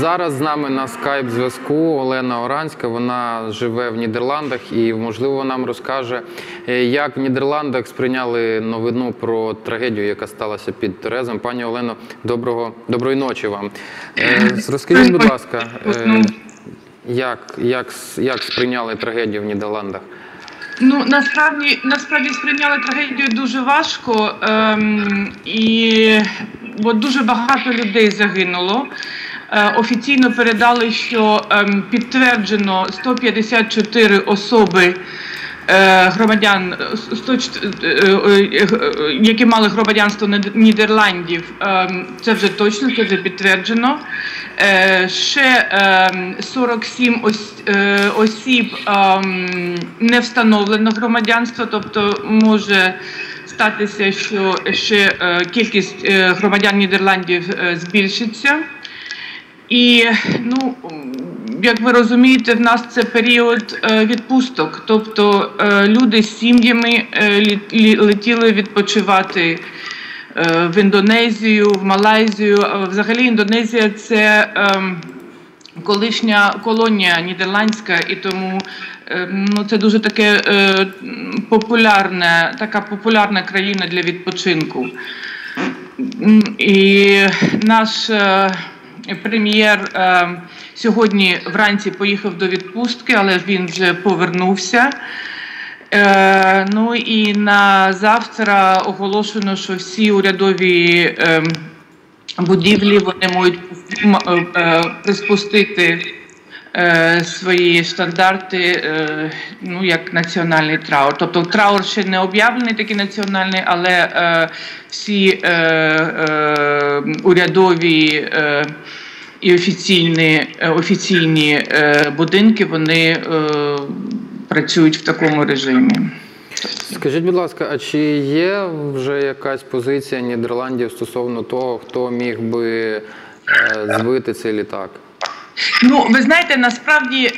Зараз з нами на скайп зв'язку Олена Оранська. Вона живе в Нідерландах і, можливо, нам розкаже, е, як в Нідерландах сприйняли новину про трагедію, яка сталася під Терезом. Пані Олено, доброго доброї ночі вам. Е, Розкажіть, будь ласка, е, як, як, як сприйняли трагедію в Нідерландах? Ну насправді насправді сприйняли трагедію дуже важко, ем, і бо дуже багато людей загинуло. Е, офіційно передали, що ем, підтверджено 154 особи. е, Громадян, е, 100, які мали громадянство Нід- Нідерландів, ем, це вже точно, це вже підтверджено. Ще ем, 47 ос- е, осіб ем, не встановлено громадянство, тобто може статися, що ще кількість громадян Нідерландів збільшиться. І ну, як ви розумієте, в нас це період е, відпусток. Тобто е, люди з сім'ями е, летіли відпочивати в Індонезію, в Малайзію. Взагалі Індонезія це ем, колишня колонія нідерландська, і тому е, ну, це дуже таке популярне, така популярна країна для відпочинку. І наш прем'єр е, сьогодні вранці поїхав до відпустки, але він вже повернувся. Е, ну і на завтра оголошено, що всі урядові е, будівлі вони можуть е, приспустити е, свої стандарти, ну як національний траур. Тобто траур ще не об'явлений такий національний, але всі урядові е, і офіційні, е, офіційні е, будинки вони працюють в такому режимі. Скажіть, будь ласка, а чи є вже якась позиція Нідерландів стосовно того, хто міг би збити цей літак? Ну, ви знаєте, насправді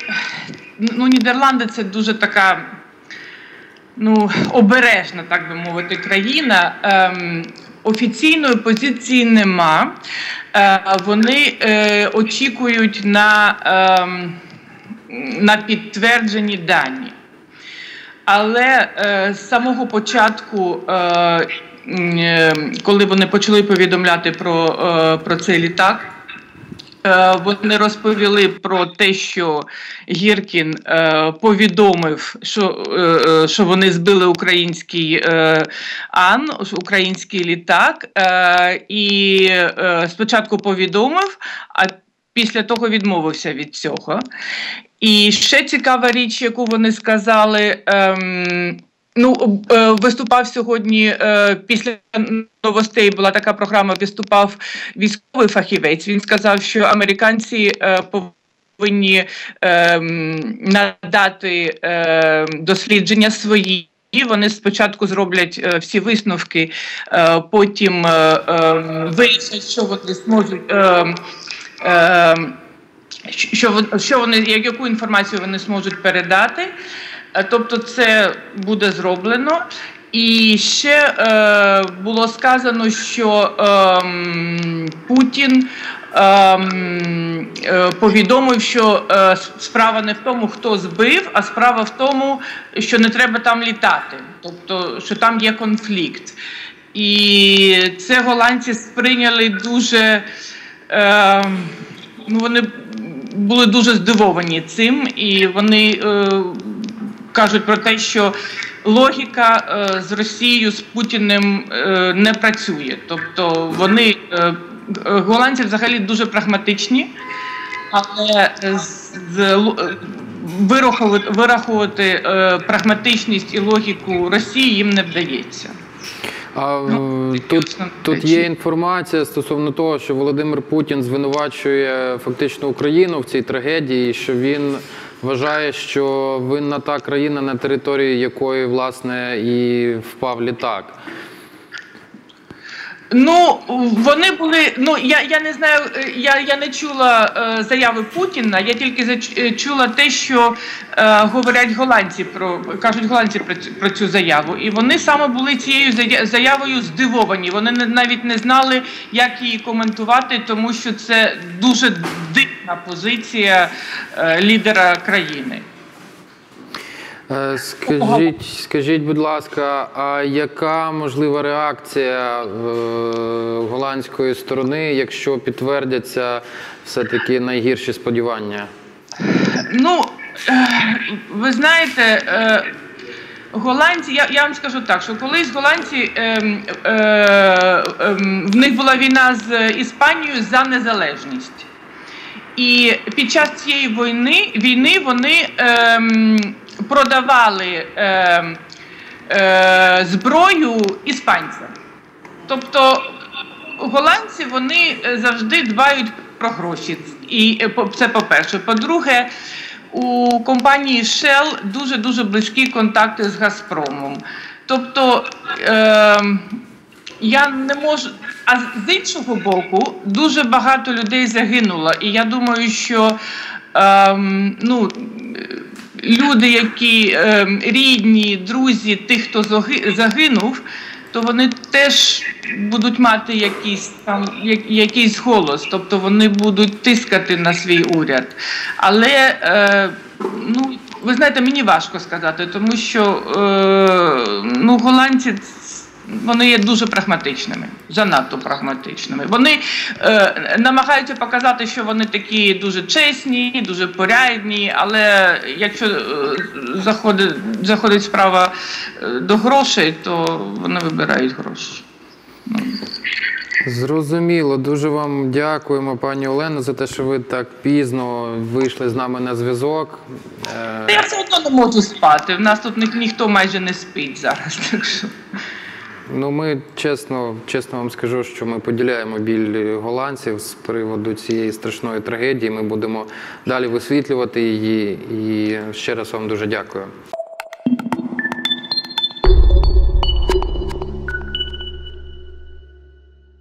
ну, Нідерланди це дуже така ну, обережна, так би мовити, країна. Ем, офіційної позиції нема. Е, вони е, очікують на, ем, на підтверджені дані. Але е, з самого початку, коли вони почали повідомляти про, про цей літак, Вони розповіли про те, що Гіркін е, повідомив, що, е, е, що вони збили український е, ан, український літак, е, і е, спочатку повідомив, а після того відмовився від цього. І ще цікава річ, яку вони сказали. Ну, е, виступав сьогодні е, після новостей. Була така програма. Виступав військовий фахівець. Він сказав, що американці е, повинні надати дослідження свої. І вони спочатку зроблять е, всі висновки, е, потім е, вирішать, що вони зможуть. Е, е, що що вони яку інформацію вони зможуть передати. Е, Тобто, це буде зроблено. І ще е, було сказано, що ем, Путін ем, е, повідомив, що е, справа не в тому, хто збив, а справа в тому, що не треба там літати, тобто, що там є конфлікт. І це голландці сприйняли дуже. Е, ну, вони були дуже здивовані цим, і вони е, кажуть про те, що логіка е, з Росією, з Путіним е, не працює. Тобто вони е, голландці взагалі дуже прагматичні, але з, вирахувати, вирахувати прагматичність і логіку Росії їм не вдається. А Ну, тут, тут є інформація стосовно того, що Володимир Путін звинувачує фактично Україну в цій трагедії, що він вважає, що винна та країна, на території якої власне і впав літак. Ну, вони були. Ну я, я не знаю, е, я, я не чула е, заяви Путіна. Я тільки е, чула те, що е, говорять голландці про кажуть голландці про, про цю заяву. І вони саме були цією зая- заявою здивовані. Вони не- навіть не знали, як її коментувати, тому що це дуже дивна позиція е, лідера країни. Е, Скажіть, скажіть, будь ласка, а яка можлива реакція е, голландської сторони, якщо підтвердяться все-таки найгірші сподівання? Ну, е, ви знаєте, е, голландці, я, я вам скажу так, що колись голландці, ем, е, ем, в них була війна з Іспанією за незалежність. І під час цієї війни, війни вони ем, продавали ем, е, зброю іспанцям. Тобто голландці вони е, завжди дбають про гроші. І е, це по-перше. По-друге, у компанії Shell дуже дуже близькі контакти з Газпромом. Тобто е, я не можу. А з іншого боку, дуже багато людей загинуло. І я думаю, що ем, ну, е, люди, які ем, рідні, друзі тих, хто загинув, то вони теж будуть мати якийсь там якийсь голос, тобто вони будуть тискати на свій уряд. Але е, ну, ви знаєте, мені важко сказати, тому що е, ну, голландці. Вони є дуже прагматичними, занадто прагматичними. Вони е, намагаються показати, що вони такі дуже чесні, дуже порядні, але якщо е, заходить, заходить справа е, до грошей, то вони вибирають гроші. Зрозуміло, дуже вам дякуємо, пані Олено, за те, що ви так пізно вийшли з нами на зв'язок. Я все одно не можу спати. В нас тут ні- ніхто майже не спить зараз. Так що. Ну, ми чесно, чесно вам скажу, що ми поділяємо біль голландців з приводу цієї страшної трагедії. Ми будемо далі висвітлювати її. І ще раз вам дуже дякую.